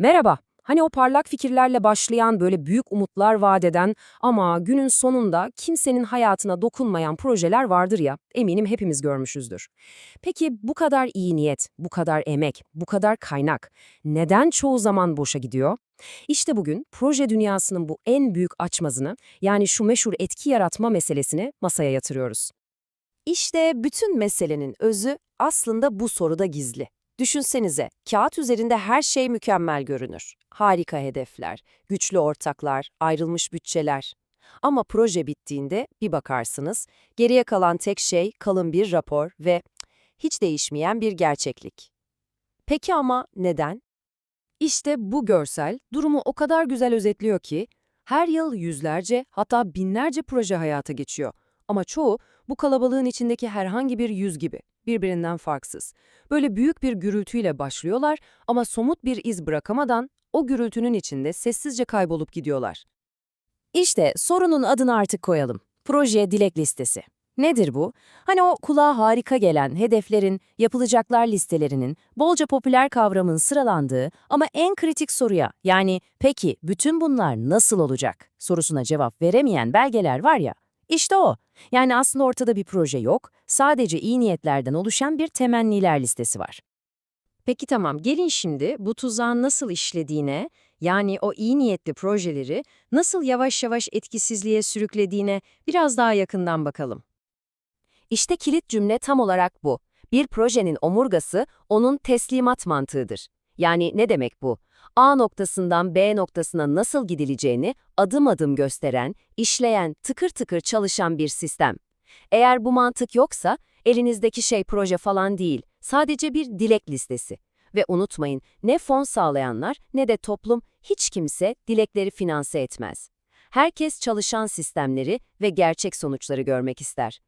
Merhaba. Hani o parlak fikirlerle başlayan böyle büyük umutlar vaat eden ama günün sonunda kimsenin hayatına dokunmayan projeler vardır ya, eminim hepimiz görmüşüzdür. Peki bu kadar iyi niyet, bu kadar emek, bu kadar kaynak neden çoğu zaman boşa gidiyor? İşte bugün proje dünyasının bu en büyük açmazını yani şu meşhur etki yaratma meselesini masaya yatırıyoruz. İşte bütün meselenin özü aslında bu soruda gizli. Düşünsenize, kağıt üzerinde her şey mükemmel görünür. Harika hedefler, güçlü ortaklar, ayrılmış bütçeler. Ama proje bittiğinde bir bakarsınız, geriye kalan tek şey kalın bir rapor ve hiç değişmeyen bir gerçeklik. Peki ama neden? İşte bu görsel durumu o kadar güzel özetliyor ki her yıl yüzlerce hatta binlerce proje hayata geçiyor. Ama çoğu bu kalabalığın içindeki herhangi bir yüz gibi, birbirinden farksız. Böyle büyük bir gürültüyle başlıyorlar ama somut bir iz bırakamadan o gürültünün içinde sessizce kaybolup gidiyorlar. İşte sorunun adını artık koyalım. Proje dilek listesi. Nedir bu? Hani o kulağa harika gelen hedeflerin, yapılacaklar listelerinin, bolca popüler kavramın sıralandığı ama en kritik soruya yani peki bütün bunlar nasıl olacak sorusuna cevap veremeyen belgeler var ya, işte o. Yani aslında ortada bir proje yok, sadece iyi niyetlerden oluşan bir temenniler listesi var. Peki tamam, gelin şimdi bu tuzağın nasıl işlediğine, yani o iyi niyetli projeleri nasıl yavaş yavaş etkisizliğe sürüklediğine biraz daha yakından bakalım. İşte kilit cümle tam olarak bu. Bir projenin omurgası onun teslimat mantığıdır. Yani ne demek bu? A noktasından B noktasına nasıl gidileceğini adım adım gösteren, işleyen, tıkır tıkır çalışan bir sistem. Eğer bu mantık yoksa elinizdeki şey proje falan değil, sadece bir dilek listesi. Ve unutmayın ne fon sağlayanlar ne de toplum hiç kimse dilekleri finanse etmez. Herkes çalışan sistemleri ve gerçek sonuçları görmek ister.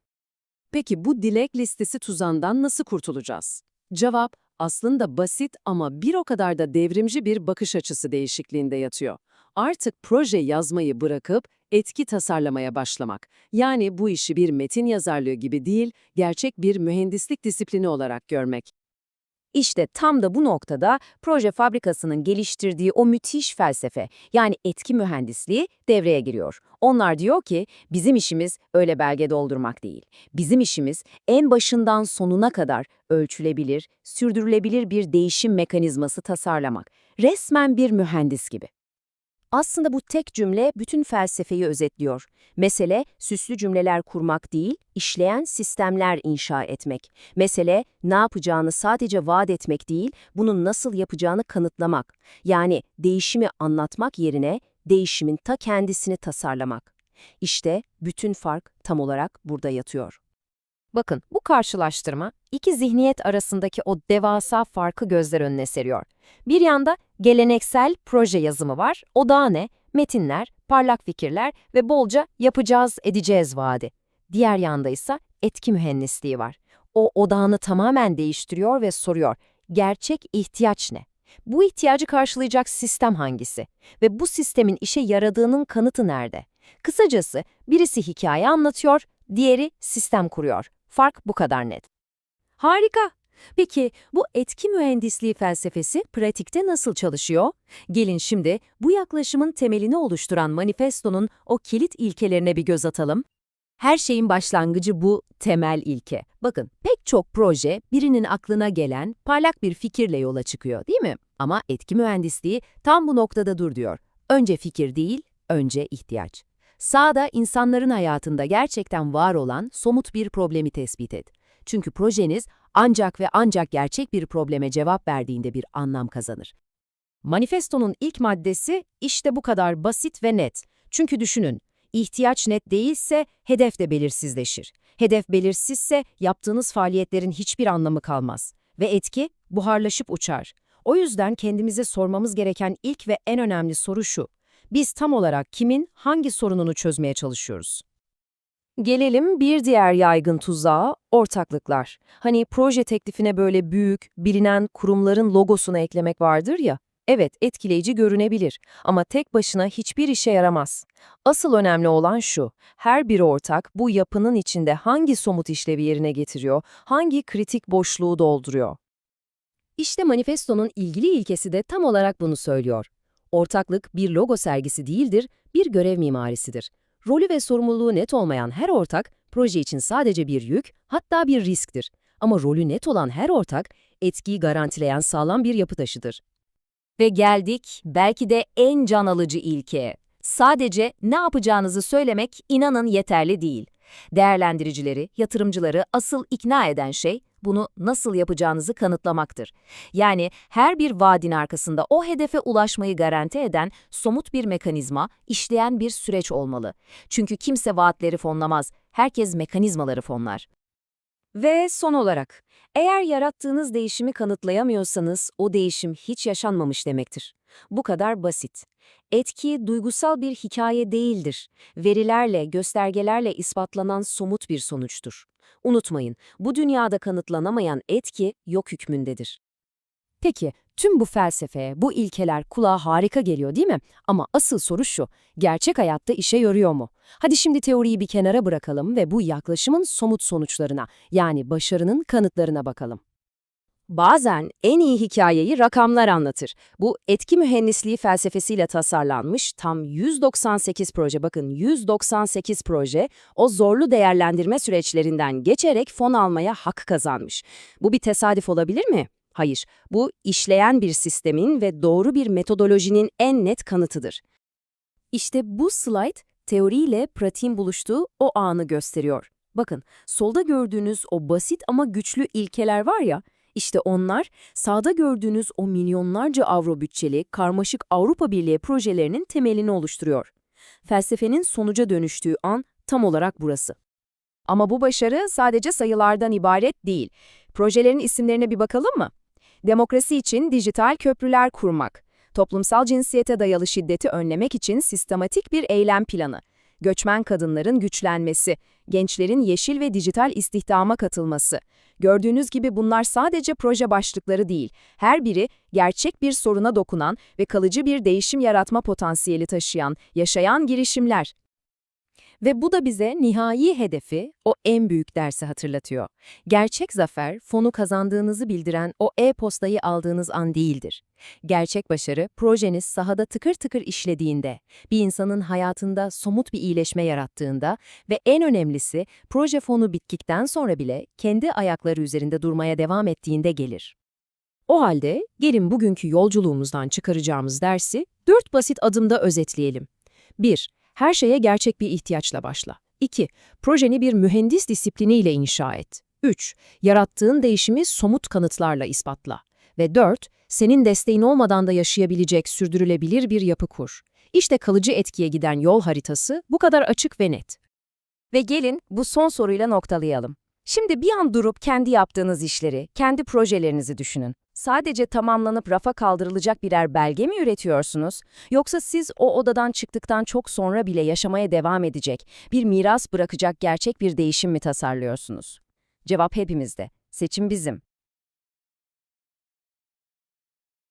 Peki bu dilek listesi tuzağından nasıl kurtulacağız? Cevap aslında basit ama bir o kadar da devrimci bir bakış açısı değişikliğinde yatıyor. Artık proje yazmayı bırakıp etki tasarlamaya başlamak. Yani bu işi bir metin yazarlığı gibi değil, gerçek bir mühendislik disiplini olarak görmek. İşte tam da bu noktada proje fabrikasının geliştirdiği o müthiş felsefe, yani etki mühendisliği devreye giriyor. Onlar diyor ki, bizim işimiz öyle belge doldurmak değil. Bizim işimiz en başından sonuna kadar ölçülebilir, sürdürülebilir bir değişim mekanizması tasarlamak. Resmen bir mühendis gibi. Aslında bu tek cümle bütün felsefeyi özetliyor. Mesele süslü cümleler kurmak değil, işleyen sistemler inşa etmek. Mesele ne yapacağını sadece vaat etmek değil, bunun nasıl yapacağını kanıtlamak. Yani değişimi anlatmak yerine değişimin ta kendisini tasarlamak. İşte bütün fark tam olarak burada yatıyor. Bakın bu karşılaştırma iki zihniyet arasındaki o devasa farkı gözler önüne seriyor. Bir yanda geleneksel proje yazımı var, o da ne? Metinler, parlak fikirler ve bolca yapacağız, edeceğiz vaadi. Diğer yanda ise etki mühendisliği var. O odağını tamamen değiştiriyor ve soruyor, gerçek ihtiyaç ne? Bu ihtiyacı karşılayacak sistem hangisi? Ve bu sistemin işe yaradığının kanıtı nerede? Kısacası birisi hikaye anlatıyor, diğeri sistem kuruyor. Fark bu kadar net. Harika. Peki bu etki mühendisliği felsefesi pratikte nasıl çalışıyor? Gelin şimdi bu yaklaşımın temelini oluşturan manifestonun o kilit ilkelerine bir göz atalım. Her şeyin başlangıcı bu temel ilke. Bakın pek çok proje birinin aklına gelen parlak bir fikirle yola çıkıyor değil mi? Ama etki mühendisliği tam bu noktada dur diyor. Önce fikir değil, önce ihtiyaç. Sağda insanların hayatında gerçekten var olan somut bir problemi tespit et. Çünkü projeniz ancak ve ancak gerçek bir probleme cevap verdiğinde bir anlam kazanır. Manifestonun ilk maddesi işte bu kadar basit ve net. Çünkü düşünün, ihtiyaç net değilse hedef de belirsizleşir. Hedef belirsizse yaptığınız faaliyetlerin hiçbir anlamı kalmaz. Ve etki buharlaşıp uçar. O yüzden kendimize sormamız gereken ilk ve en önemli soru şu. Biz tam olarak kimin, hangi sorununu çözmeye çalışıyoruz? Gelelim bir diğer yaygın tuzağa, ortaklıklar. Hani proje teklifine böyle büyük, bilinen kurumların logosunu eklemek vardır ya, evet etkileyici görünebilir ama tek başına hiçbir işe yaramaz. Asıl önemli olan şu, her bir ortak bu yapının içinde hangi somut işlevi yerine getiriyor, hangi kritik boşluğu dolduruyor? İşte manifestonun ilgili ilkesi de tam olarak bunu söylüyor. Ortaklık bir logo sergisi değildir, bir görev mimarisidir. Rolü ve sorumluluğu net olmayan her ortak, proje için sadece bir yük, hatta bir risktir. Ama rolü net olan her ortak, etkiyi garantileyen sağlam bir yapı taşıdır. Ve geldik belki de en can alıcı ilkeye. Sadece ne yapacağınızı söylemek inanın yeterli değil. Değerlendiricileri, yatırımcıları asıl ikna eden şey bunu nasıl yapacağınızı kanıtlamaktır. Yani her bir vaadin arkasında o hedefe ulaşmayı garanti eden somut bir mekanizma, işleyen bir süreç olmalı. Çünkü kimse vaatleri fonlamaz, herkes mekanizmaları fonlar. Ve son olarak, eğer yarattığınız değişimi kanıtlayamıyorsanız o değişim hiç yaşanmamış demektir. Bu kadar basit. Etki duygusal bir hikaye değildir. Verilerle, göstergelerle ispatlanan somut bir sonuçtur. Unutmayın, bu dünyada kanıtlanamayan etki yok hükmündedir. Peki, tüm bu felsefe, bu ilkeler kulağa harika geliyor değil mi? Ama asıl soru şu, gerçek hayatta işe yarıyor mu? Hadi şimdi teoriyi bir kenara bırakalım ve bu yaklaşımın somut sonuçlarına, yani başarının kanıtlarına bakalım. Bazen en iyi hikayeyi rakamlar anlatır. Bu etki mühendisliği felsefesiyle tasarlanmış tam 198 proje, bakın 198 proje o zorlu değerlendirme süreçlerinden geçerek fon almaya hak kazanmış. Bu bir tesadüf olabilir mi? Hayır, bu işleyen bir sistemin ve doğru bir metodolojinin en net kanıtıdır. İşte bu slide teoriyle pratiğin buluştuğu o anı gösteriyor. Bakın, solda gördüğünüz o basit ama güçlü ilkeler var ya, işte onlar sağda gördüğünüz o milyonlarca avro bütçeli karmaşık Avrupa Birliği projelerinin temelini oluşturuyor. Felsefenin sonuca dönüştüğü an tam olarak burası. Ama bu başarı sadece sayılardan ibaret değil. Projelerin isimlerine bir bakalım mı? Demokrasi için dijital köprüler kurmak, toplumsal cinsiyete dayalı şiddeti önlemek için sistematik bir eylem planı, göçmen kadınların güçlenmesi, gençlerin yeşil ve dijital istihdama katılması. Gördüğünüz gibi bunlar sadece proje başlıkları değil, her biri gerçek bir soruna dokunan ve kalıcı bir değişim yaratma potansiyeli taşıyan, yaşayan girişimler. Ve bu da bize nihai hedefi, o en büyük dersi hatırlatıyor. Gerçek zafer, fonu kazandığınızı bildiren o e-postayı aldığınız an değildir. Gerçek başarı, projeniz sahada tıkır tıkır işlediğinde, bir insanın hayatında somut bir iyileşme yarattığında ve en önemlisi, proje fonu bittikten sonra bile kendi ayakları üzerinde durmaya devam ettiğinde gelir. O halde gelin bugünkü yolculuğumuzdan çıkaracağımız dersi dört basit adımda özetleyelim. 1. Her şeye gerçek bir ihtiyaçla başla. 2. Projeni bir mühendis disipliniyle inşa et. 3. Yarattığın değişimi somut kanıtlarla ispatla. Ve 4. Senin desteğin olmadan da yaşayabilecek sürdürülebilir bir yapı kur. İşte kalıcı etkiye giden yol haritası bu kadar açık ve net. Ve gelin bu son soruyla noktalayalım. Şimdi bir an durup kendi yaptığınız işleri, kendi projelerinizi düşünün. Sadece tamamlanıp rafa kaldırılacak birer belge mi üretiyorsunuz? Yoksa siz o odadan çıktıktan çok sonra bile yaşamaya devam edecek, bir miras bırakacak gerçek bir değişim mi tasarlıyorsunuz? Cevap hepimizde. Seçim bizim.